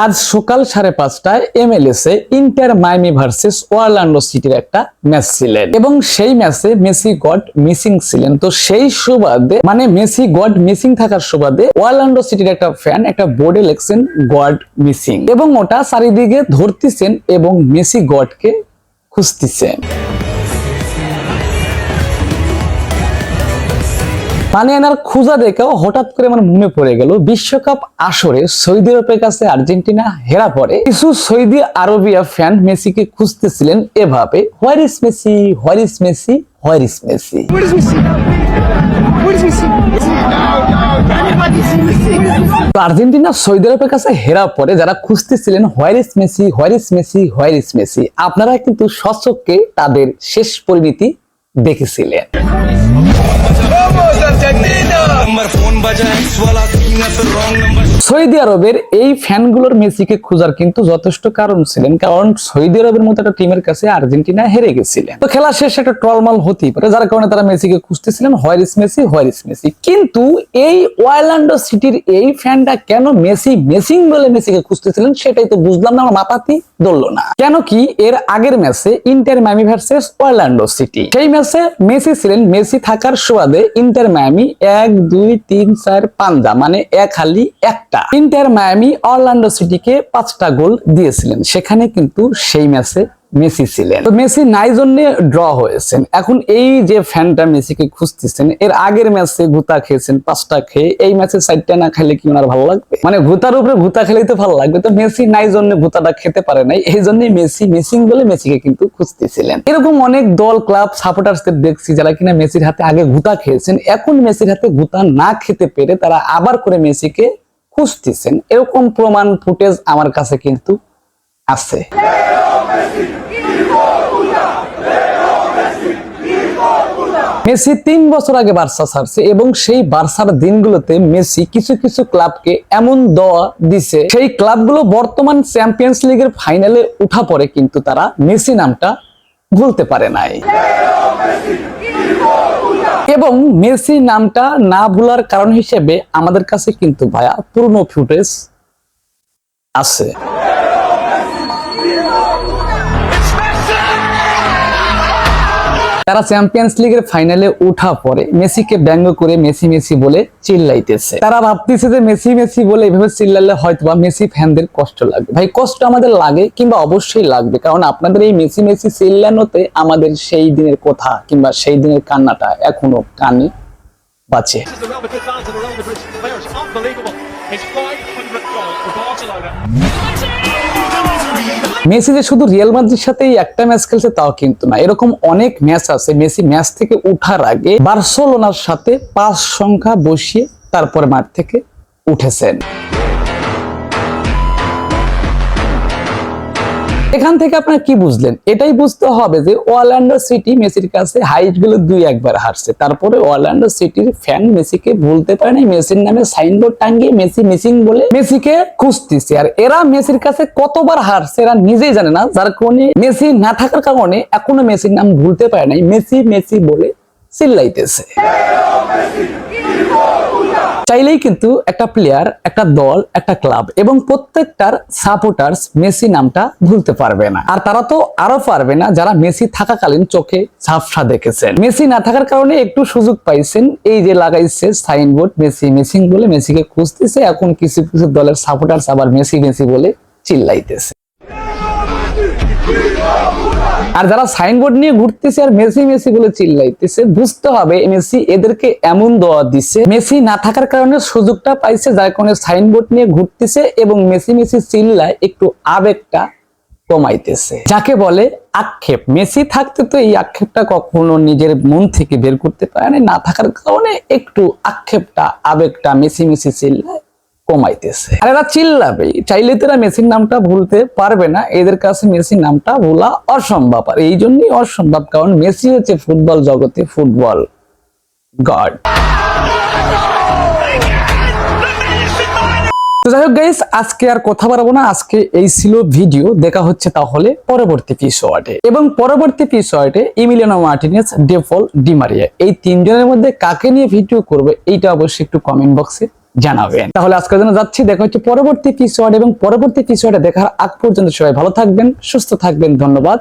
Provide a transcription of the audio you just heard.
আজ সকাল সাড়ে পাঁচটায় এমএলএস এ ইন্টার মাইমি ভার্সেস ওয়ারল্যান্ডো সিটির একটা ম্যাচ ছিলেন। এবং সেই ম্যাচে মেসি গড মিসিং ছিলেন। তো সেই সুবাদে মানে মেসি গড মিসিং থাকার সুবাদে ওয়ারল্যান্ডো সিটির একটা ফ্যান একটা বোর্ডে লেখছেন গড মিসিং এবং ওটা চারিদিকে ধরতেছেন এবং মেসি গডকে খুঁজতেছেন। মানে এনার খুঁজা দেখেও হঠাৎ করে আমার মনে পড়ে গেল বিশ্বকাপ আসরে সৌদি আরবের কাছে আর্জেন্টিনা হেরা পড়ে। কিছু সৌদি আরবিয়া ফ্যান মেসিকে খুঁজতেছিলেন এভাবে where is Messi? Where is Messi? Where is Messi? Argentina Saudi আরবের কাছে হেরা পরে যারা খুঁজতেছিলেন where is Messi? Where is Messi? Where is Messi? আপনারা কিন্তু স্বচক্ষে তাদের শেষ পরিণতি দেখেছিলেন। সৌদি আরবের এই ফ্যানগুলোর মেসিকে খোঁজার কিন্তু যথেষ্ট কারণ ছিলেন, কারণ সৌদি আরবের মতো একটা টিমের কাছে আর্জেন্টিনা হেরে গেছিলেন। তো খেলা শেষে একটা ট্রলমাল হতেই পারে, যার কারণে তারা মেসিকে খুঁজতেছিলেন হোয়ারিস মেসি হোয়ারিস মেসি। কিন্তু এই ওয়াইল্যান্ডো সিটির এই ফ্যানটা কেন মেসি, মেসিং বলে মেসিকে খুঁজতেছিলেন, সেটাই তো বুঝলাম না, আমার মাপাতি ধরলো না। কেন কি? এর আগের ম্যাচে Inter Miami versus Orlando City. সেই ম্যাচে মেসি ছিলেন, মেসি থাকার সুবাদে ইন্টার মায়ামি এক, দুই, তিন, চার পাঞ্জা মানে এক হালি একটা। ইন্টার মায়ামি অরল্যান্ডো সিটিকে পাঁচটা গোল দিয়েছিলেন। সেখানে কিন্তু সেই ম্যাচে মেসি ছিলেন। তো মেসি নাই জন্য ড্র হয়েছেন। এখন এই যে ফ্যানটা মেসিকে খুঁজতেছেন, এর আগের ম্যাচে গুতা খেয়েছেন, পাঁচটা খেয়ে, এই ম্যাচে চারটা না খেলে কি ওনার ভালো লাগবে? মানে গুতার উপরে গুতা খেলেই তো ভালো লাগবে। তো মেসি নাই জন্য গুতাটা খেতে পারে নাই, এই জন্যই মেসি মেসিং বলে মেসিকে কিন্তু খুঁজতেছিলেন। এরকম অনেক দল ক্লাব সাপোর্টার্সদের দেখছি যারা কিনা মেসির হাতে আগে গুতা খেয়েছেন, এখন মেসির হাতে গুতা না খেতে পেরে তারা আবার করে মেসিকে খুঁজতেছেন। এরকম প্রমাণ ফুটেজ আমার কাছে কিন্তু আছে। মেসি তিন বছর আগে বার্সা ছাড়ছে এবং সেই বার্সার দিনগুলোতে মেসি কিছু কিছু ক্লাবকে এমন দেওয়া দিছে, সেই ক্লাবগুলো বর্তমান চ্যাম্পিয়ন্স লিগের ফাইনালে উঠা পড়ে কিন্তু তারা মেসি নামটা ভুলতে পারে নাই। এবং মেসি নামটা না ভুলার কারণ হিসেবে আমাদের কাছে কিন্তু ভাইয়া পুরনো ফুটেজ আছে। তারা চ্যাম্পিয়ন্স লিগের ফাইনালে উঠা পরে মেসিকে ব্যঙ্গ করে মেসি মেসি বলে চিল্লাইতেছে। তারা ভাবতেছে যে মেসি মেসি বলে এভাবে চিল্লালে হয়তো বা মেসি ফ্যানদের কষ্ট লাগবে। ভাই, কষ্ট আমাদের লাগে কিংবা অবশ্যই লাগবে, কারণ আপনাদের এই মেসি মেসি চিল্লানোতে আমাদের সেই দিনের কথা কিংবা সেই দিনের কান্নাটা এখনও কানে বাঁচে Unbelievable. His 500th goal for Barcelona. Messi যে শুধু রিয়াল মাদ্রির সাথেই একটা ম্যাচ খেলছে, তাও কিন্তু না এরকম অনেক ম্যাচ আছে, মেসি ম্যাচ থেকে উঠার আগে বার্সেলোনার সাথে পাঁচ সংখ্যা বসিয়ে তারপরে মাঠ থেকে উঠেছেন এখান থেকে আপনারা কি বুঝলেন? এটাই বুঝতে হবে যে ওয়ারল্যান্ডো সিটি মেসির কাছে হাইটগুলো দুই একবার হারছে। তারপরে ওয়ারল্যান্ডো সিটির ফ্যান মেসিকে ভুলতে পারে নাই। মেসির নামে সাইনবোর্ড টাঙ্গিয়ে মেসি মিসিং বলে মেসিকে খুঁজতেছে। আর এরা মেসির কাছে কতবার হারছে এরা নিজেই জানে না। যার কারণে মেসি না থাকার কারণে এখনও মেসির নাম ভুলতে পারে নাই। মেসি মেসি বলে চিল্লাইতেছে। চাইলেই কিন্তু একটা প্লেয়ার একটা দল, একটা ক্লাব এবং প্রত্যেকটার সাপোর্টার্স মেসি নামটা ভুলতে পারবে না। আর তারা তো আরও পারবে না যারা মেসি থাকাকালীন চোখে ঝাপসা দেখেছেন। মেসি না থাকার কারণে একটু সুযোগ পাইছেন। এই যে লাগাইছে সাইনবোর্ড মেসি মেসিং বলে মেসিকে খুঁজতেছে। এখন কিছু কিছু দলের সাপোর্টার্স আবার মেসি মেসি বলে চিল্লাইতেছে। আর যারা সাইনবোর্ড নিয়ে ঘুরতেছে আর মেসি মেসি বলে চিল্লাইতেছে, বুঝতে হবে মেসি এদেরকে এমন দেওয়া দিচ্ছে মেসি না থাকার কারণে সুযোগটা পাইছে, যার কারণে সাইনবোর্ড নিয়ে ঘুরতেছে এবং মেসি মেসি চিল্লায় একটু আবেগটা কমাইতেছে। যাকে বলে আক্ষেপ। মেসি থাকতে তো এই আক্ষেপটা কখনো নিজের মন থেকে বের করতে পারে না থাকার কারণে একটু আক্ষেপটা, আবেগটা মেসি মেসি চিল্লায়। কমাইতেছে। আর এরা চিল্লাবে চাইলে তো এরা মেসির নামটা ভুলতে পারবে না, এদের কাছে মেসির নামটা ভোলা অসম্ভব। আর এই জন্যই অসম্ভব, কারণ মেসি হচ্ছে ফুটবল জগতে ফুটবল গড। তো যাই হোক গাইস আজকে আর কথা বাড়াবো না, আজকে এই ছিল ভিডিও, দেখা হচ্ছে তাহলে পরবর্তী পিসোয়ার্ডে এবং পরবর্তী পিসোয়ার্ডে Emiliano Martinez, De Paul Di Maria এই তিনজনের মধ্যে কাকে নিয়ে ভিডিও করবে, এইটা অবশ্যই একটু কমেন্ট বক্সে জানাবেন। তাহলে আজকের জন্য যাচ্ছি, দেখা হচ্ছে পরবর্তী এপিসোড এবং পরবর্তী এপিসোডে দেখার আগ পর্যন্ত সবাই ভালো থাকবেন, সুস্থ থাকবেন, ধন্যবাদ।